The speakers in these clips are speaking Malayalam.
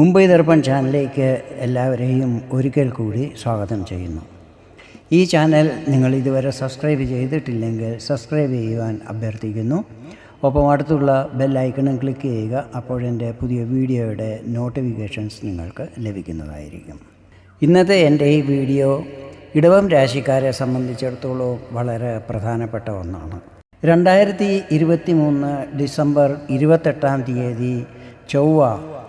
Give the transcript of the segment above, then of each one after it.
മുംബൈ ദർപ്പൺ ചാനലിലേക്ക് എല്ലാവരെയും ഒരിക്കൽ കൂടി സ്വാഗതം ചെയ്യുന്നു. ഈ ചാനൽ നിങ്ങൾ ഇതുവരെ സബ്സ്ക്രൈബ് ചെയ്തിട്ടില്ലെങ്കിൽ സബ്സ്ക്രൈബ് ചെയ്യുവാൻ അഭ്യർത്ഥിക്കുന്നു. ഒപ്പം അടുത്തുള്ള ബെല്ലൈക്കണും ക്ലിക്ക് ചെയ്യുക അപ്പോഴെന്റെ പുതിയ വീഡിയോയുടെ നോട്ടിഫിക്കേഷൻസ് നിങ്ങൾക്ക് ലഭിക്കുന്നതായിരിക്കും. ഇന്നത്തെ എന്റെ ഈ വീഡിയോ ഇടവം രാശിക്കാരെ സംബന്ധിച്ചിടത്തോളം വളരെ പ്രധാനപ്പെട്ട ഒന്നാണ്. രണ്ടായിരത്തി ഇരുപത്തി മൂന്ന് ഡിസംബർ ഇരുപത്തെട്ടാം തീയതി ചൊവ്വ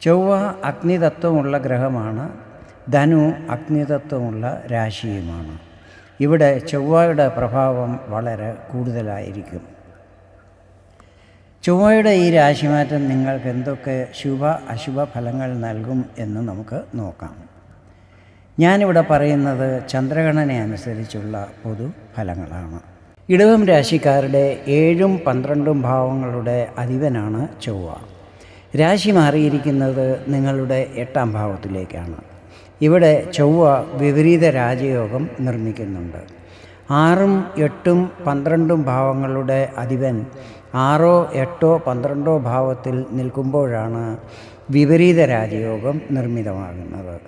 ചൊവ്വ അഗ്നിതത്വമുള്ള ഗ്രഹമാണ് ധനു അഗ്നിതത്വമുള്ള രാശിയുമാണ്. ഇവിടെ ചൊവ്വയുടെ പ്രഭാവം വളരെ കൂടുതലായിരിക്കും. ചൊവ്വയുടെ ഈ രാശിമാറ്റം നിങ്ങൾക്ക് എന്തൊക്കെ ശുഭ അശുഭ ഫലങ്ങൾ നൽകും എന്ന് നമുക്ക് നോക്കാം. ഞാനിവിടെ പറയുന്നത് ചന്ദ്രഗണന അനുസരിച്ചുള്ള പൊതു ഫലങ്ങളാണ്. ഇടവം രാശിക്കാരുടെ ഏഴും പന്ത്രണ്ടും ഭാവങ്ങളുടെ അധിപനാണ് ചൊവ്വ. രാശി മാറിയിരിക്കുന്നത് നിങ്ങളുടെ എട്ടാം ഭാവത്തിലേക്കാണ്. ഇവിടെ ചൊവ്വ വിപരീത രാജയോഗം നിർമ്മിക്കുന്നുണ്ട്. ആറും എട്ടും പന്ത്രണ്ടും ഭാവങ്ങളുടെ അധിപൻ ആറോ എട്ടോ പന്ത്രണ്ടോ ഭാവത്തിൽ നിൽക്കുമ്പോഴാണ് വിപരീത രാജയോഗം നിർമ്മിതമാകുന്നത്.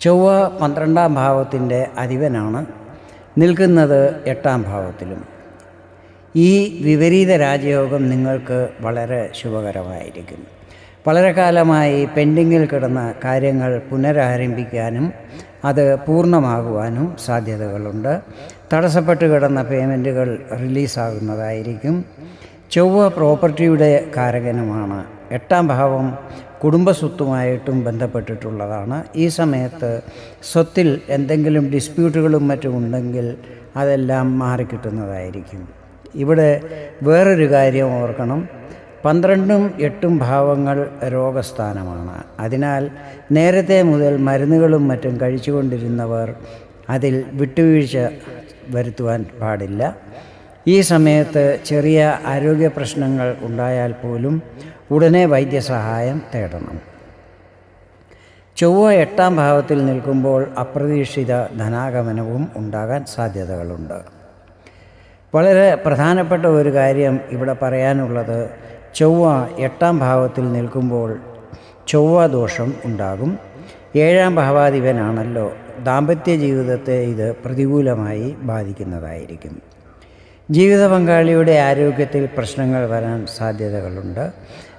ചൊവ്വ പന്ത്രണ്ടാം ഭാവത്തിന്റെ അധിപനാണ്. നിൽക്കുന്നത് എട്ടാം ഭാവത്തിലും. ഈ വിപരീത രാജയോഗം നിങ്ങൾക്ക് വളരെ ശുഭകരമായിരിക്കും വളരെ കാലമായി പെൻഡിങ്ങിൽ കിടന്ന കാര്യങ്ങൾ പുനരാരംഭിക്കാനും അത് പൂർണമാകുവാനും സാധ്യതകളുണ്ട്. തടസ്സപ്പെട്ട് കിടന്ന പേയ്മെന്റുകൾ റിലീസാകുന്നതായിരിക്കും. ചൊവ്വ പ്രോപ്പർട്ടിയുടെ കാരകനുമാണ്. എട്ടാം ഭാവം കുടുംബസ്വത്തുമായിട്ടും ബന്ധപ്പെട്ടിട്ടുള്ളതാണ്. ഈ സമയത്ത് സ്വത്തിൽ എന്തെങ്കിലും ഡിസ്പ്യൂട്ടുകളും മറ്റും ഉണ്ടെങ്കിൽ അതെല്ലാം മാറിക്കിട്ടുന്നതായിരിക്കും. ഇവിടെ വേറൊരു കാര്യം ഓർക്കണം. പന്ത്രണ്ടും എട്ടും ഭാവങ്ങൾ രോഗസ്ഥാനമാണ്. അതിനാൽ നേരത്തെ മുതൽ മരുന്നുകളും മറ്റും കഴിച്ചുകൊണ്ടിരുന്നവർ അതിൽ വിട്ടുവീഴ്ച വരുത്തുവാൻ പാടില്ല. ഈ സമയത്ത് ചെറിയ ആരോഗ്യ പ്രശ്നങ്ങൾ ഉണ്ടായാൽ പോലും ഉടനെ വൈദ്യസഹായം തേടണം. ചൊവ്വ എട്ടാം ഭാവത്തിൽ നിൽക്കുമ്പോൾ അപ്രതീക്ഷിത ധനാഗമനവും ഉണ്ടാകാൻ സാധ്യതകളുണ്ട്. വളരെ പ്രധാനപ്പെട്ട ഒരു കാര്യം ഇവിടെ പറയാനുള്ളത് ചൊവ്വ എട്ടാം ഭാവത്തിൽ നിൽക്കുമ്പോൾ ചൊവ്വ ദോഷം ഉണ്ടാകും. ഏഴാം ഭാവാധിപനാണല്ലോ. ദാമ്പത്യ ജീവിതത്തെ ഇത് പ്രതികൂലമായി ബാധിക്കുന്നതായിരിക്കും. ജീവിത പങ്കാളിയുടെ ആരോഗ്യത്തിൽ പ്രശ്നങ്ങൾ വരാൻ സാധ്യതകളുണ്ട്.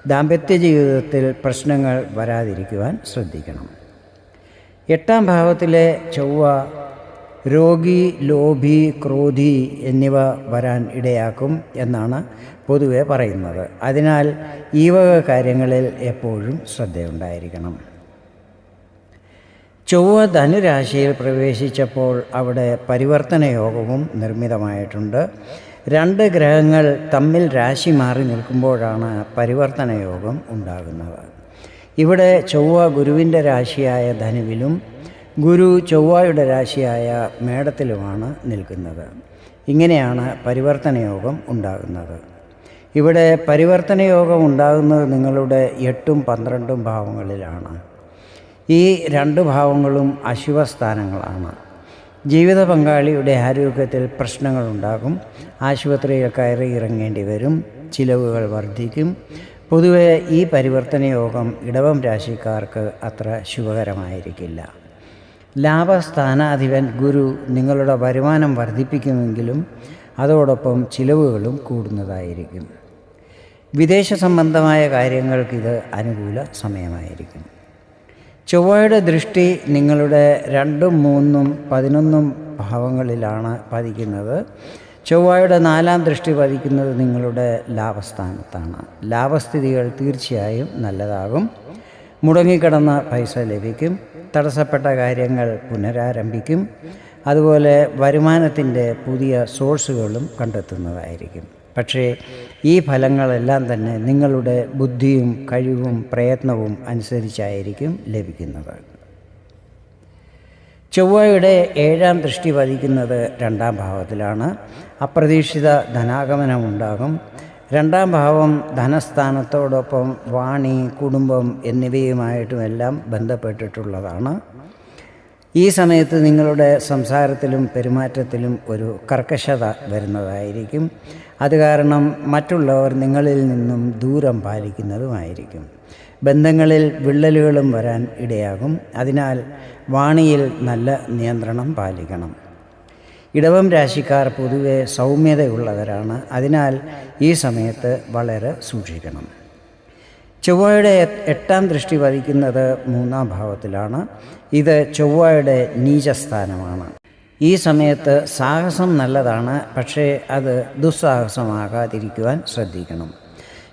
ദാമ്പത്യ ജീവിതത്തിൽ പ്രശ്നങ്ങൾ വരാതിരിക്കുവാൻ ശ്രദ്ധിക്കണം. എട്ടാം ഭാവത്തിലെ ചൊവ്വ രോഗി ലോഭി ക്രോധി എന്നിവ വരാൻ ഇടയാക്കും എന്നാണ് പൊതുവെ പറയുന്നത്. അതിനാൽ ഈ വക കാര്യങ്ങളിൽ എപ്പോഴും ശ്രദ്ധയുണ്ടായിരിക്കണം. ചൊവ്വ ധനുരാശിയിൽ പ്രവേശിച്ചപ്പോൾ അവിടെ പരിവർത്തന യോഗവും നിർമ്മിതമായിട്ടുണ്ട്. രണ്ട് ഗ്രഹങ്ങൾ തമ്മിൽ രാശി മാറി നിൽക്കുമ്പോഴാണ് പരിവർത്തന യോഗം ഉണ്ടാകുന്നത്. ഇവിടെ ചൊവ്വ ഗുരുവിന്റെ രാശിയായ ധനുവിലും ഗുരു ചൊവ്വയുടെ രാശിയായ മേടത്തിലുമാണ് നിൽക്കുന്നത്. ഇങ്ങനെയാണ് പരിവർത്തനയോഗം ഉണ്ടാകുന്നത്. ഇവിടെ പരിവർത്തനയോഗം ഉണ്ടാകുന്നത് നിങ്ങളുടെ എട്ടും പന്ത്രണ്ടും ഭാവങ്ങളിലാണ്. ഈ രണ്ട് ഭാവങ്ങളും അശുഭസ്ഥാനങ്ങളാണ്. ജീവിത പങ്കാളിയുടെ ആരോഗ്യത്തിൽ പ്രശ്നങ്ങളുണ്ടാകും. ആശുപത്രിയിൽ കയറി ഇറങ്ങേണ്ടി വരും. ചിലവുകൾ വർദ്ധിക്കും. പൊതുവെ ഈ പരിവർത്തന യോഗം ഇടവം രാശിക്കാർക്ക് അത്ര ശുഭകരമായിരിക്കില്ല. ലാഭസ്ഥാനാധിപൻ ഗുരു നിങ്ങളുടെ വരുമാനം വർദ്ധിപ്പിക്കുമെങ്കിലും അതോടൊപ്പം ചിലവുകളും കൂടുന്നതായിരിക്കും. വിദേശ സംബന്ധമായ കാര്യങ്ങൾക്കിത് അനുകൂല സമയമായിരിക്കും. ചൊവ്വയുടെ ദൃഷ്ടി നിങ്ങളുടെ രണ്ടും മൂന്നും പതിനൊന്നും ഭാവങ്ങളിലാണ് പതിക്കുന്നത്. ചൊവ്വയുടെ നാലാം ദൃഷ്ടി പതിക്കുന്നത് നിങ്ങളുടെ ലാഭസ്ഥാനത്താണ്. ലാഭസ്ഥിതികൾ തീർച്ചയായും നല്ലതാകും. മുടങ്ങിക്കിടന്ന പൈസ ലഭിക്കും. തടസ്സപ്പെട്ട കാര്യങ്ങൾ പുനരാരംഭിക്കും. അതുപോലെ വരുമാനത്തിന്റെ പുതിയ സോഴ്സുകളും കണ്ടെത്തുന്നതായിരിക്കും. പക്ഷേ ഈ ഫലങ്ങളെല്ലാം തന്നെ നിങ്ങളുടെ ബുദ്ധിയും കഴിവും പ്രയത്നവും അനുസരിച്ചായിരിക്കും ലഭിക്കുന്നത്. ചൊവ്വയുടെ ഏഴാം ദൃഷ്ടി പതിക്കുന്നത് രണ്ടാം ഭാവത്തിലാണ്. അപ്രതീക്ഷിത ധനാഗമനമുണ്ടാകും. രണ്ടാം ഭാവം ധനസ്ഥാനത്തോടൊപ്പം വാണി കുടുംബം എന്നിവയുമായിട്ടുമെല്ലാം ബന്ധപ്പെട്ടിട്ടുള്ളതാണ്. ഈ സമയത്ത് നിങ്ങളുടെ സംസാരത്തിലും പെരുമാറ്റത്തിലും ഒരു കർക്കശത വരുന്നതായിരിക്കും. അത് കാരണം മറ്റുള്ളവർ നിങ്ങളിൽ നിന്നും ദൂരം പാലിക്കുന്നതുമായിരിക്കും. ബന്ധങ്ങളിൽ വിള്ളലുകളും വരാൻ ഇടയാകും. അതിനാൽ വാണിയിൽ നല്ല നിയന്ത്രണം പാലിക്കണം. ഇടവം രാശിക്കാർ പൊതുവെ സൗമ്യതയുള്ളവരാണ്. അതിനാൽ ഈ സമയത്ത് വളരെ സൂക്ഷിക്കണം. ചൊവ്വയുടെ എട്ടാം ദൃഷ്ടി വധിക്കുന്നത് മൂന്നാം ഭാവത്തിലാണ്. ഇത് ചൊവ്വയുടെ നീചസ്ഥാനമാണ്. ഈ സമയത്ത് സാഹസം നല്ലതാണ്. പക്ഷേ അത് ദുസ്സാഹസമാകാതിരിക്കുവാൻ ശ്രദ്ധിക്കണം.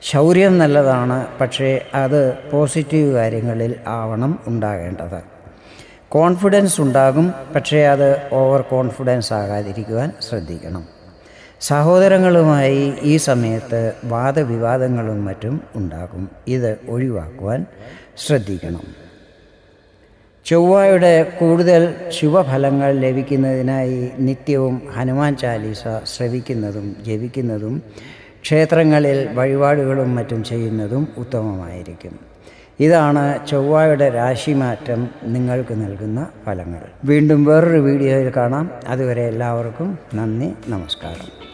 ശൗര്യം നല്ലതാണ്. പക്ഷേ അത് പോസിറ്റീവ് കാര്യങ്ങളിൽ ആവണം ഉണ്ടാകേണ്ടത്. കോൺഫിഡൻസ് ഉണ്ടാകും. പക്ഷേ അത് ഓവർ കോൺഫിഡൻസ് ആകാതിരിക്കുവാൻ ശ്രദ്ധിക്കണം. സഹോദരങ്ങളുമായി ഈ സമയത്ത് വാദവിവാദങ്ങളും മറ്റും ഉണ്ടാകും. ഇത് ഒഴിവാക്കുവാൻ ശ്രദ്ധിക്കണം. ചൊവ്വയുടെ കൂടുതൽ ശുഭഫലങ്ങൾ ലഭിക്കുന്നതിനായി നിത്യവും ഹനുമാൻ ചാലീസ ശ്രവിക്കുന്നതും ജപിക്കുന്നതും ക്ഷേത്രങ്ങളിൽ വഴിപാടുകളും മറ്റും ചെയ്യുന്നതും ഉത്തമമായിരിക്കും. ഇതാണ് ചൊവ്വയുടെ രാശിമാറ്റം നിങ്ങൾക്ക് നൽകുന്ന ഫലങ്ങൾ. വീണ്ടും വേറൊരു വീഡിയോയിൽ കാണാം. അതുവരെ എല്ലാവർക്കും നന്ദി നമസ്കാരം.